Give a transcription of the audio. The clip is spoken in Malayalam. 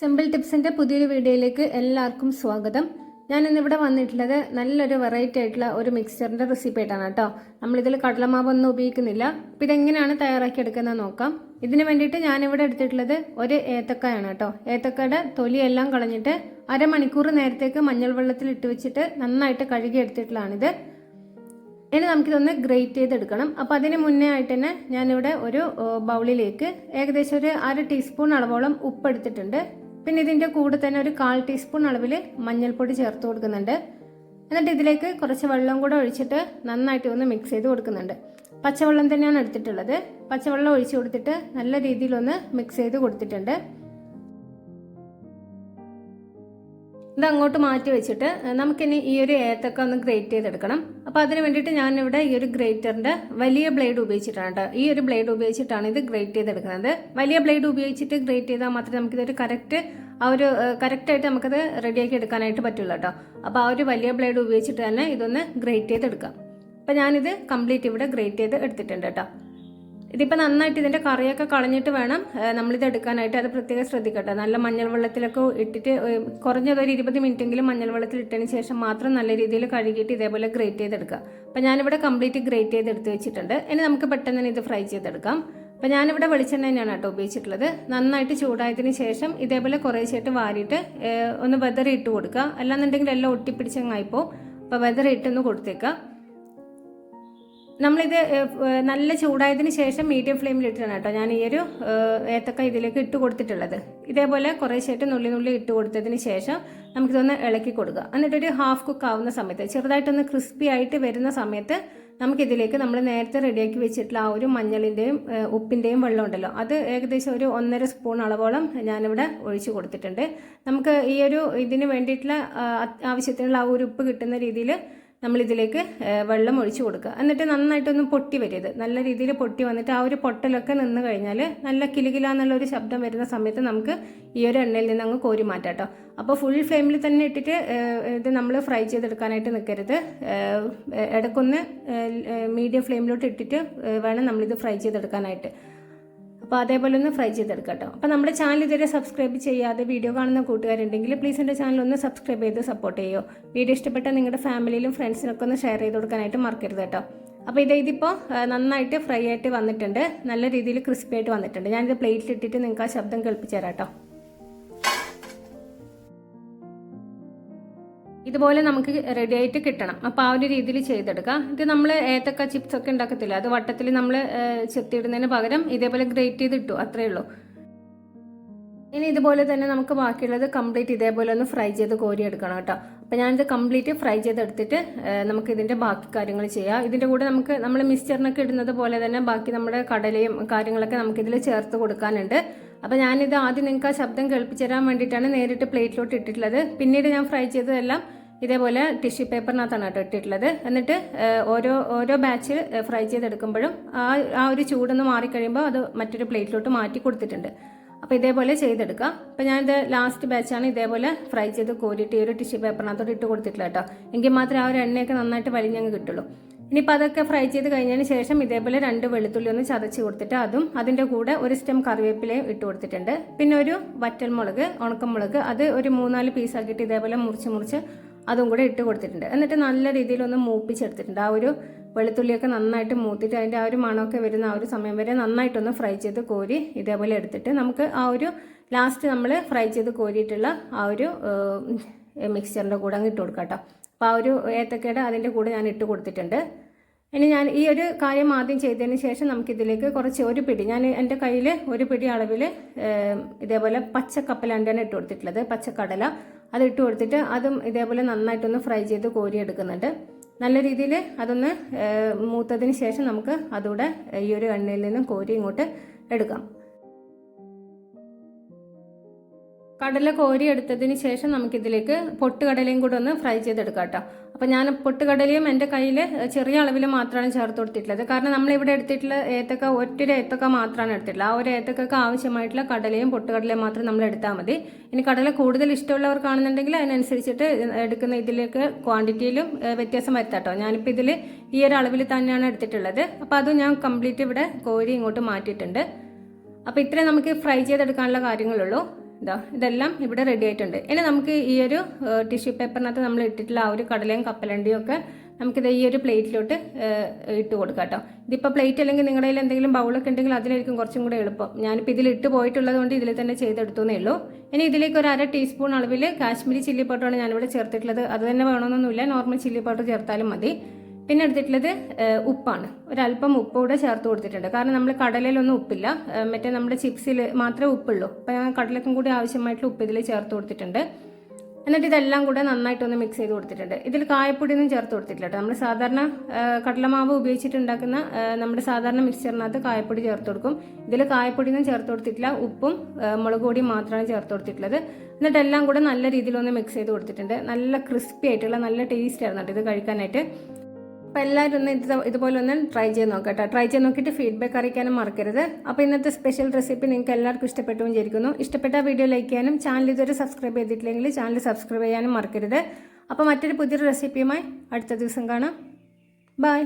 സിമ്പിൾ ടിപ്സിന്റെ പുതിയൊരു വീഡിയോയിലേക്ക് എല്ലാവർക്കും സ്വാഗതം. ഞാൻ ഇന്നിവിടെ വന്നിട്ടുള്ളത് നല്ലൊരു വെറൈറ്റി ആയിട്ടുള്ള ഒരു മിക്സ്ചറിന്റെ റെസിപ്പി ആയിട്ടാണ് കേട്ടോ. നമ്മളിതിൽ കടലമാവൊന്നും ഉപയോഗിക്കുന്നില്ല. അപ്പോൾ ഇതെങ്ങനെയാണ് തയ്യാറാക്കി എടുക്കുന്നത് നോക്കാം. ഇതിന് വേണ്ടിയിട്ട് ഞാനിവിടെ എടുത്തിട്ടുള്ളത് ഒരു ഏത്തക്കായാണ് കേട്ടോ. ഏത്തക്കയുടെ തൊലിയെല്ലാം കളഞ്ഞിട്ട് അരമണിക്കൂർ നേരത്തേക്ക് മഞ്ഞൾ വെള്ളത്തിൽ ഇട്ട് വെച്ചിട്ട് നന്നായിട്ട് കഴുകി എടുത്തിട്ടുള്ളതാണിത്. ഇനി നമുക്കിതൊന്ന് ഗ്രേറ്റ് ചെയ്തെടുക്കണം. അപ്പോൾ അതിന് മുന്നേ ആയിട്ട് തന്നെ ഞാനിവിടെ ഒരു ബൗളിലേക്ക് ഏകദേശം ഒരു അര ടീസ്പൂൺ അളവോളം ഉപ്പ് എടുത്തിട്ടുണ്ട്. പിന്നെ ഇതിന്റെ കൂടെ തന്നെ ഒരു കാൽ ടീസ്പൂൺ അളവിൽ മഞ്ഞൾപ്പൊടി ചേർത്ത് കൊടുക്കുന്നുണ്ട്. എന്നിട്ട് ഇതിലേക്ക് കുറച്ച് വെള്ളം കൂടെ ഒഴിച്ചിട്ട് നന്നായിട്ട് ഒന്ന് മിക്സ് ചെയ്ത് കൊടുക്കുന്നുണ്ട്. പച്ചവെള്ളം തന്നെയാണ് എടുത്തിട്ടുള്ളത്. പച്ചവെള്ളം ഒഴിച്ച് കൊടുത്തിട്ട് നല്ല രീതിയിലൊന്ന് മിക്സ് ചെയ്ത് കൊടുത്തിട്ടുണ്ട്. ഇത് അങ്ങോട്ട് മാറ്റി വെച്ചിട്ട് നമുക്കിനി ഈ ഒരു ഏത്തക്ക ഒന്ന് ഗ്രേറ്റ് ചെയ്തെടുക്കണം. അപ്പോൾ അതിന് വേണ്ടിയിട്ട് ഞാനിവിടെ ഈ ഒരു ഗ്രേറ്ററിന്റെ വലിയ ബ്ലേഡ് ഉപയോഗിച്ചിട്ടാണ് ഈ ഒരു ബ്ലേഡ് ഉപയോഗിച്ചിട്ടാണ് ഇത് ഗ്രേറ്റ് ചെയ്തെടുക്കുന്നത്. വലിയ ബ്ലേഡ് ഉപയോഗിച്ചിട്ട് ഗ്രേറ്റ് ചെയ്താൽ മാത്രമേ നമുക്കിതൊരു കറക്റ്റ് ആ ഒരു കറക്റ്റായിട്ട് നമുക്കത് റെഡിയാക്കി എടുക്കാനായിട്ട് പറ്റുള്ളൂ കേട്ടോ അപ്പോൾ ആ ഒരു വലിയ ബ്ലേഡ് ഉപയോഗിച്ചിട്ട് തന്നെ ഇതൊന്ന് ഗ്രേറ്റ് ചെയ്തെടുക്കാം. അപ്പോൾ ഞാനിത് കംപ്ലീറ്റ് ഇവിടെ ഗ്രേറ്റ് ചെയ്ത് എടുത്തിട്ടുണ്ട് കേട്ടോ ഇതിപ്പോൾ നന്നായിട്ട് ഇതിന്റെ കറിയൊക്കെ കളഞ്ഞിട്ട് വേണം നമ്മളിത് എടുക്കാനായിട്ട്. അത് പ്രത്യേകം ശ്രദ്ധിക്കട്ടെ. നല്ല മഞ്ഞൾ വെള്ളത്തിലൊക്കെ ഇട്ടിട്ട് കുറഞ്ഞത് ഒരു ഇരുപത് മിനിറ്റെങ്കിലും മഞ്ഞൾ വെള്ളത്തിൽ ഇട്ടതിന് ശേഷം മാത്രം നല്ല രീതിയിൽ കഴുകിയിട്ട് ഇതേപോലെ ഗ്രേറ്റ് ചെയ്തെടുക്കുക. അപ്പോൾ ഞാനിവിടെ കംപ്ലീറ്റ് ഗ്രേറ്റ് ചെയ്ത് എടുത്ത് വെച്ചിട്ടുണ്ട്. ഇനി നമുക്ക് പെട്ടെന്ന് തന്നെ ഇത് ഫ്രൈ ചെയ്തെടുക്കാം. അപ്പോൾ ഞാനിവിടെ വെളിച്ചെണ്ണ തന്നെയാണ് കേട്ടോ ഉപയോഗിച്ചിട്ടുള്ളത്. നന്നായിട്ട് ചൂടായതിന് ശേഷം ഇതേപോലെ കുറേശ്ശായിട്ട് വാരിയിട്ട് ഒന്ന് വെതറി ഇട്ട് കൊടുക്കുക. അല്ലാന്നുണ്ടെങ്കിൽ എല്ലാം ഒട്ടിപ്പിടിച്ചങ്ങായിപ്പോൾ അപ്പോൾ വെതറി ഇട്ടൊന്ന് കൊടുത്തേക്കുക നമ്മളിത് നല്ല ചൂടായതിന് ശേഷം മീഡിയം ഫ്ലെയിമിൽ ഇട്ടിട്ടാണ് കേട്ടോ ഞാൻ ഈ ഒരു ഏത്തക്ക ഇതിലേക്ക് ഇട്ട് കൊടുത്തിട്ടുള്ളത്. ഇതേപോലെ കുറേശ്ശായിട്ട് നുള്ളി നുള്ളി ഇട്ട് കൊടുത്തതിന് ശേഷം നമുക്കിതൊന്ന് ഇളക്കി കൊടുക്കുക. എന്നിട്ടൊരു ഹാഫ് കുക്ക് ആവുന്ന സമയത്ത് ചെറുതായിട്ടൊന്ന് ക്രിസ്പി ആയിട്ട് വരുന്ന സമയത്ത് നമുക്കിതിലേക്ക് നമ്മൾ നേരത്തെ റെഡിയാക്കി വെച്ചിട്ടുള്ള ആ ഒരു മഞ്ഞളിന്റെയും ഉപ്പിന്റെയും വെള്ളം ഉണ്ടല്ലോ അത് ഏകദേശം ഒരു ഒന്നര സ്പൂൺ അളവോളം ഞാനിവിടെ ഒഴിച്ചു കൊടുത്തിട്ടുണ്ട്. നമുക്ക് ഈ ഒരു ഇതിന് വേണ്ടിയിട്ടുള്ള ആവശ്യത്തിനുള്ള ആ ഒരു ഉപ്പ് കിട്ടുന്ന രീതിയിൽ നമ്മളിതിലേക്ക് വെള്ളം ഒഴിച്ചു കൊടുക്കുക. എന്നിട്ട് നന്നായിട്ടൊന്ന് പൊട്ടി വരരുത്. നല്ല രീതിയിൽ പൊട്ടി വന്നിട്ട് ആ ഒരു പൊട്ടലൊക്കെ നിന്ന് കഴിഞ്ഞാൽ നല്ല കിലുകില എന്നുള്ള ഒരു ശബ്ദം വരുന്ന സമയത്ത് നമുക്ക് ഈ ഒരു എണ്ണയിൽ നിന്ന് അങ്ങ് കോരി മാറ്റാം കേട്ടോ അപ്പോൾ ഫുൾ ഫ്ലെയിമിൽ തന്നെ ഇട്ടിട്ട് ഇത് നമ്മൾ ഫ്രൈ ചെയ്തെടുക്കാനായിട്ട് നിൽക്കരുത് ഇടയ്ക്കൊന്ന് മീഡിയം ഫ്ലെയിമിലോട്ട് ഇട്ടിട്ട് വേണം നമ്മളിത് ഫ്രൈ ചെയ്തെടുക്കാനായിട്ട്. അപ്പോൾ അതേപോലെ ഒന്ന് ഫ്രൈ ചെയ്തെടുക്കാം കേട്ടോ അപ്പോൾ നമ്മുടെ ചാനൽ ഇതുവരെ സബ്സ്ക്രൈബ് ചെയ്യാതെ വീഡിയോ കാണുന്ന കൂട്ടുകാരുണ്ടെങ്കിൽ പ്ലീസ് എന്റെ ചാനൽ ഒന്ന് സബ്സ്ക്രൈബ് ചെയ്ത് സപ്പോർട്ട് ചെയ്യോ. വീഡിയോ ഇഷ്ടപ്പെട്ട നിങ്ങളുടെ ഫാമിലിയിലും ഫ്രണ്ട്സിനൊക്കെ ഒന്ന് ഷെയർ ചെയ്ത് കൊടുക്കാനായിട്ട് മറക്കരുത് കേട്ടോ. അപ്പോൾ ഇത് ഇതിപ്പോൾ നന്നായിട്ട് ഫ്രൈ ആയിട്ട് വന്നിട്ടുണ്ട്. നല്ല രീതിയിൽ ക്രിസ്പി ആയിട്ട് വന്നിട്ടുണ്ട്. ഞാനിത് പ്ലേറ്റിലിട്ടിട്ട് നിങ്ങൾക്ക് ആ ശബ്ദം കേൾപ്പിച്ചു തരാം കേട്ടോ. ഇതുപോലെ നമുക്ക് റെഡി ആയിട്ട് കിട്ടണം. അപ്പോൾ ആ ഒരു രീതിയിൽ ചെയ്തെടുക്കാം. ഇത് നമ്മൾ ഏത്തക്ക ചിപ്സ് ഒക്കെ ഉണ്ടാക്കത്തില്ല? അത് വട്ടത്തിൽ നമ്മൾ ചെത്തിയിടുന്നതിന് പകരം ഇതേപോലെ ഗ്രേറ്റ് ചെയ്ത് ഇട്ടു അത്രേ ഉള്ളൂ. ഇനി ഇതുപോലെ തന്നെ നമുക്ക് ബാക്കിയുള്ളത് കംപ്ലീറ്റ് ഇതേപോലെ ഒന്ന് ഫ്രൈ ചെയ്ത് കോരി എടുക്കണം കേട്ടോ. അപ്പോൾ ഞാനിത് കംപ്ലീറ്റ് ഫ്രൈ ചെയ്തെടുത്തിട്ട് നമുക്ക് ഇതിന്റെ ബാക്കി കാര്യങ്ങൾ ചെയ്യാം. ഇതിന്റെ കൂടെ നമുക്ക് നമ്മൾ മിക്സ്ചറിനൊക്കെ ഇടുന്നത് പോലെ തന്നെ ബാക്കി നമ്മുടെ കടലയും കാര്യങ്ങളൊക്കെ നമുക്കിതിൽ ചേർത്ത് കൊടുക്കാനുണ്ട്. അപ്പോൾ ഞാനിത് ആദ്യം നിങ്ങൾക്ക് ആ ശബ്ദം കേൾപ്പിച്ചു തരാൻ വേണ്ടിയിട്ടാണ് നേരിട്ട് പ്ലേറ്റിലോട്ട് ഇട്ടിട്ടുള്ളത്. പിന്നീട് ഞാൻ ഫ്രൈ ചെയ്തതെല്ലാം ഇതേപോലെ ടിഷ്യൂ പേപ്പറിനകത്താണ് കേട്ടോ ഇട്ടിട്ടുള്ളത്. എന്നിട്ട് ഓരോ ഓരോ ബാച്ച് ഫ്രൈ ചെയ്തെടുക്കുമ്പോഴും ആ ആ ഒരു ചൂടൊന്ന് മാറിക്കഴിയുമ്പോൾ അത് മറ്റൊരു പ്ലേറ്റിലോട്ട് മാറ്റി കൊടുത്തിട്ടുണ്ട്. അപ്പോൾ ഇതേപോലെ ചെയ്തെടുക്കാം. അപ്പോൾ ഞാനിത് ലാസ്റ്റ് ബാച്ചാണ് ഇതേപോലെ ഫ്രൈ ചെയ്ത് കോരിയിട്ട് ഈ ഒരു ടിഷ്യൂ പേപ്പറിനകത്തോട്ട് ഇട്ട് കൊടുത്തിട്ടില്ല കേട്ടോ. എങ്കിൽ മാത്രമേ ആ ഒരു എണ്ണയൊക്കെ നന്നായിട്ട് വലിഞ്ഞങ്ങ് കിട്ടുള്ളൂ. ഇനിയിപ്പോൾ അതൊക്കെ ഫ്രൈ ചെയ്ത് കഴിഞ്ഞതിന് ശേഷം ഇതേപോലെ രണ്ട് വെളുത്തുള്ളി ഒന്ന് ചതച്ച് കൊടുത്തിട്ട് അതും അതിന്റെ കൂടെ ഒരു സ്റ്റെം കറിവേപ്പിലയും ഇട്ട് കൊടുത്തിട്ടുണ്ട്. പിന്നെ ഒരു വറ്റൽമുളക് ഉണക്കമുളക് അത് ഒരു മൂന്നാൽ പീസാക്കിയിട്ട് ഇതേപോലെ മുറിച്ച് മുറിച്ച് അതും കൂടെ ഇട്ട് കൊടുത്തിട്ടുണ്ട്. എന്നിട്ട് നല്ല രീതിയിൽ ഒന്ന് മൂപ്പിച്ചെടുത്തിട്ടുണ്ട്. ആ ഒരു വെളുത്തുള്ളിയൊക്കെ നന്നായിട്ട് മൂത്തിട്ട് അതിന്റെ ആ ഒരു മണമൊക്കെ വരുന്ന ആ ഒരു സമയം വരെ നന്നായിട്ടൊന്ന് ഫ്രൈ ചെയ്ത് കോരി ഇതേപോലെ എടുത്തിട്ട് നമുക്ക് ആ ഒരു ലാസ്റ്റ് നമ്മൾ ഫ്രൈ ചെയ്ത് കോരിയിട്ടുള്ള ആ ഒരു മിക്സ്ചറിന്റെ കൂടെ അങ്ങ് ഇട്ട് കൊടുക്കാം കേട്ടോ. അപ്പോൾ ആ ഒരു ഏത്തക്കയുടെ അതിന്റെ കൂടെ ഞാൻ ഇട്ട് കൊടുത്തിട്ടുണ്ട്. ഇനി ഞാൻ ഈ ഒരു കാര്യം ആദ്യം ചെയ്തതിന് ശേഷം നമുക്കിതിലേക്ക് കുറച്ച് ഒരു പിടി ഞാൻ എന്റെ കയ്യിൽ ഒരു പിടി അളവിൽ ഇതേപോലെ പച്ചക്കപ്പലണ്ടാണ് ഇട്ട് കൊടുത്തിട്ടുള്ളത് പച്ചക്കടല. അത് ഇട്ട് കൊടുത്തിട്ട് അതും ഇതേപോലെ നന്നായിട്ടൊന്ന് ഫ്രൈ ചെയ്ത് കോരിയെടുക്കുന്നുണ്ട്. നല്ല രീതിയിൽ അതൊന്ന് മൂത്തതിന് ശേഷം നമുക്ക് അതുകൂടെ ഈ ഒരു എണ്ണയിൽ നിന്നും കോരി ഇങ്ങോട്ട് എടുക്കാം. കടല കോരി എടുത്തതിന് ശേഷം നമുക്കിതിലേക്ക് പൊട്ടുകടലയും കൂടെ ഒന്ന് ഫ്രൈ ചെയ്തെടുക്കാം കേട്ടോ. അപ്പോൾ ഞാൻ പൊട്ടുകടലയും എന്റെ കയ്യിൽ ചെറിയ അളവിൽ മാത്രമാണ് ചേർത്ത് കൊടുത്തിട്ടുള്ളത്. കാരണം നമ്മളിവിടെ എടുത്തിട്ടുള്ള ഏത്തക്ക ഒറ്റൊരു ഏത്തക്ക മാത്രമാണ് എടുത്തിട്ടുള്ളത്. ആ ഒരു ഏത്തക്കൊക്കെ ആവശ്യമായിട്ടുള്ള കടലയും പൊട്ടുകടലയും മാത്രം നമ്മൾ എടുത്താൽ മതി. ഇനി കടല കൂടുതൽ ഇഷ്ടമുള്ളവർക്കാണെന്നുണ്ടെങ്കിൽ അതിനനുസരിച്ചിട്ട് എടുക്കുന്ന ഇതിലേക്ക് ക്വാണ്ടിറ്റിയിലും വ്യത്യാസം വരുത്താം കേട്ടോ. ഞാനിപ്പോൾ ഇതിൽ ഈ ഒരു അളവിൽ തന്നെയാണ് എടുത്തിട്ടുള്ളത്. അപ്പോൾ അത് ഞാൻ കംപ്ലീറ്റ് ഇവിടെ കോരി ഇങ്ങോട്ട് മാറ്റിയിട്ടുണ്ട്. അപ്പോൾ ഇത്രയും നമുക്ക് ഫ്രൈ ചെയ്തെടുക്കാനുള്ള കാര്യങ്ങളുള്ളൂ. ഇതാ ഇതെല്ലാം ഇവിടെ റെഡി ആയിട്ടുണ്ട്. ഇനി നമുക്ക് ഈ ഒരു ടിഷ്യൂ പേപ്പറിനകത്ത് നമ്മൾ ഇട്ടിട്ടുള്ള ആ ഒരു കടലയും കപ്പലണ്ടിയും ഒക്കെ നമുക്കിത് ഈ ഒരു പ്ലേറ്റിലോട്ട് ഇട്ട് കൊടുക്കാം കേട്ടോ. ഇതിപ്പോൾ പ്ലേറ്റ് അല്ലെങ്കിൽ നിങ്ങളുടെ കയ്യിൽ എന്തെങ്കിലും ബൗളൊക്കെ ഉണ്ടെങ്കിൽ അതിലായിരിക്കും കുറച്ചും കൂടെ എളുപ്പം. ഞാനിപ്പോൾ ഇതിൽ ഇട്ട് പോയിട്ടുള്ളത് കൊണ്ട് ഇതിൽ തന്നെ ചെയ്തെടുത്തേ ഉള്ളൂ. ഇനി ഇതിലേക്ക് ഒരു അര ടീസ്പൂൺ അളവിൽ കാശ്മീരി ചില്ലി പൗഡറാണ് ഞാനിവിടെ ചേർത്തിട്ടുള്ളത്. അത് തന്നെ വേണമെന്നൊന്നുമില്ല. നോർമൽ ചില്ലി പൗഡർ ചേർത്താലും മതി. പിന്നെ എടുത്തിട്ടുള്ളത് ഉപ്പാണ്. ഒരല്പം ഉപ്പ് കൂടെ ചേർത്ത് കൊടുത്തിട്ടുണ്ട്. കാരണം നമ്മൾ കടലയിലൊന്നും ഉപ്പില്ല. മറ്റേ നമ്മുടെ ചിപ്സിൽ മാത്രമേ ഉപ്പുള്ളൂ. അപ്പം ഞാൻ കടലക്കും കൂടി ആവശ്യമായിട്ടുള്ള ഉപ്പ് ഇതിൽ ചേർത്ത് കൊടുത്തിട്ടുണ്ട്. എന്നിട്ട് ഇതെല്ലാം കൂടെ നന്നായിട്ടൊന്ന് മിക്സ് ചെയ്ത് കൊടുത്തിട്ടുണ്ട്. ഇതിൽ കായപ്പൊടിയൊന്നും ചേർത്ത് കൊടുത്തിട്ടില്ല നമ്മൾ സാധാരണ കടലമാവ് ഉപയോഗിച്ചിട്ടുണ്ടാക്കുന്ന നമ്മുടെ സാധാരണ മിക്സ്ചറിനകത്ത് കായപ്പൊടി ചേർത്ത് കൊടുക്കും. ഇതിൽ കായപ്പൊടിയൊന്നും ചേർത്ത് കൊടുത്തിട്ടില്ല. ഉപ്പും മുളക് പൊടിയും മാത്രമാണ് ചേർത്ത് കൊടുത്തിട്ടുള്ളത്. എന്നിട്ട് എല്ലാം കൂടെ നല്ല രീതിയിലൊന്ന് മിക്സ് ചെയ്ത് കൊടുത്തിട്ടുണ്ട്. നല്ല ക്രിസ്പി ആയിട്ടുള്ള നല്ല ടേസ്റ്റ് ആയിരുന്നു ഇത് കഴിക്കാനായിട്ട്. അപ്പോൾ എല്ലാവരും ഒന്ന് ഇത് ഇതുപോലെ ഒന്ന് ട്രൈ ചെയ്ത് നോക്കാം കേട്ടോ ട്രൈ ചെയ്ത് നോക്കിയിട്ട് ഫീഡ്ബാക്ക് അറിയിക്കാനും മറക്കരുത്. അപ്പോൾ ഇന്നത്തെ സ്പെഷ്യൽ റെസിപ്പി നിങ്ങൾക്ക് എല്ലാവർക്കും ഇഷ്ടപ്പെട്ടു വിചാരിക്കുന്നു. ഇഷ്ടപ്പെട്ട വീഡിയോ ലൈക്ക് ചെയ്യാനും ചാനൽ ഇതുവരെ സബ്സ്ക്രൈബ് ചെയ്തിട്ടില്ലെങ്കിൽ ചാനൽ സബ്സ്ക്രൈബ് ചെയ്യാനും മറക്കരുത്. അപ്പോൾ മറ്റൊരു പുതിയൊരു റെസിപ്പിയുമായി അടുത്ത ദിവസം കാണാം. ബൈ